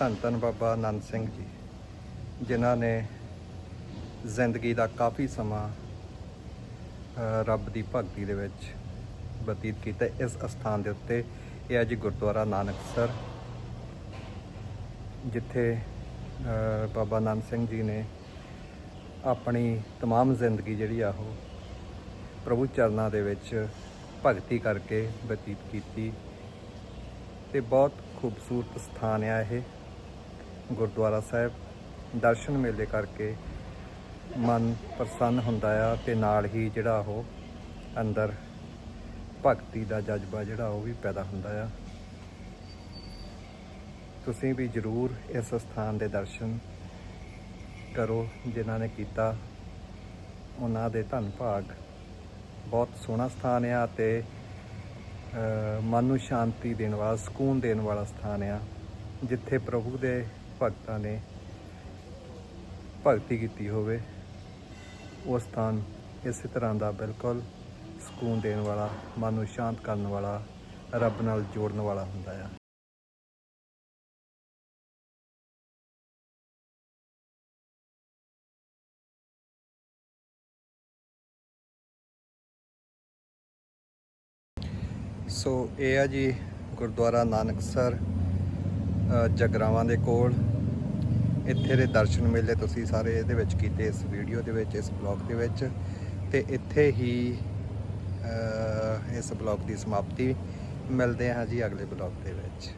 ਧੰਨ ਧੰਨ ਬਾਬਾ ਆਨੰਦ ਸਿੰਘ ਜੀ ਜਿਨ੍ਹਾਂ ਨੇ ਜ਼ਿੰਦਗੀ ਦਾ ਕਾਫੀ ਸਮਾਂ ਅ, ਰੱਬ ਦੀ ਭਗਤੀ ਦੇ ਵਿੱਚ ਬਤੀਤ ਕੀਤਾ ਇਸ ਅਸਥਾਨ ਦੇ ਉੱਤੇ ਇਹ ਹੈ ਜੀ ਗੁਰਦੁਆਰਾ ਨਾਨਕਸਰ ਜਿੱਥੇ ਅ, ਬਾਬਾ ਆਨੰਦ ਸਿੰਘ ਜੀ ਨੇ ਆਪਣੀ तमाम ਜ਼ਿੰਦਗੀ ਜਿਹੜੀ ਆ ਉਹ ਪ੍ਰਭੂ ਚਰਨਾਂ ਦੇ ਵਿੱਚ ਭਗਤੀ ਕਰਕੇ ਬਤੀਤ ਕੀਤੀ ਤੇ ਬਹੁਤ ਖੂਬਸੂਰਤ ਸਥਾਨ ਆ ਇਹ ਗੁਰਦੁਆਰਾ ਸਾਹਿਬ ਦਰਸ਼ਨ ਮੇਲੇ ਕਰਕੇ ਮਨ ਪ੍ਰਸੰਨ ਹੁੰਦਾ ਆ ਤੇ ਨਾਲ ਹੀ ਜਿਹੜਾ ਉਹ ਅੰਦਰ ਭਗਤੀ ਦਾ ਜਜ਼ਬਾ ਜਿਹੜਾ ਉਹ ਵੀ ਪੈਦਾ ਹੁੰਦਾ ਆ। ਤੁਸੀਂ ਵੀ ਜਰੂਰ ਇਸ ਸਥਾਨ ਦੇ ਦਰਸ਼ਨ ਕਰੋ ਜਿਨ੍ਹਾਂ ਨੇ ਕੀਤਾ। ਉਹਨਾਂ ਦੇ ਧੰਨ ਭਾਗ। ਬਹੁਤ ਸੋਹਣਾ ਸਥਾਨ ਆ ਤੇ ਮਨ ਨੂੰ ਸ਼ਾਂਤੀ ਦੇਣ ਵਾਲਾ, ਸਕੂਨ ਦੇਣ ਵਾਲਾ ਸਥਾਨ ਆ। ਜਿੱਥੇ ਪ੍ਰਭੂ ਦੇ ਭਗਤਾਂ ਨੇ ਭਗਤੀ ਕੀਤੀ ਹੋਵੇ ਉਹ ਸਥਾਨ ਇਸੇ ਤਰ੍ਹਾਂ ਦਾ ਬਿਲਕੁਲ ਸਕੂਨ ਦੇਣ ਵਾਲਾ ਮਨ ਨੂੰ ਸ਼ਾਂਤ ਕਰਨ ਵਾਲਾ ਰੱਬ ਨਾਲ ਜੋੜਨ ਵਾਲਾ ਹੁੰਦਾ ਆ। ਸੋ ਇਹ ਆ ਜੀ ਗੁਰਦੁਆਰਾ ਨਾਨਕਸਰ ਅ, ਜਗਰਾਵਾਂ ਦੇ ਕੋਲ। ਇੱਥੇ ਦੇ ਦਰਸ਼ਨ ਮੇਲੇ ਤੁਸੀਂ ਸਾਰੇ ਇਹਦੇ ਵਿੱਚ ਕੀਤੇ, ਇਸ ਵੀਡੀਓ ਦੇ ਵਿੱਚ, ਇਸ ਬਲੌਗ ਦੇ ਵਿੱਚ। ਤੇ ਇੱਥੇ ਹੀ ਇਸ ਬਲੌਗ ਦੀ ਸਮਾਪਤੀ ਮਿਲਦੇ ਹਾਂ ਜੀ ਅਗਲੇ ਬਲੌਗ ਦੇ ਵਿੱਚ।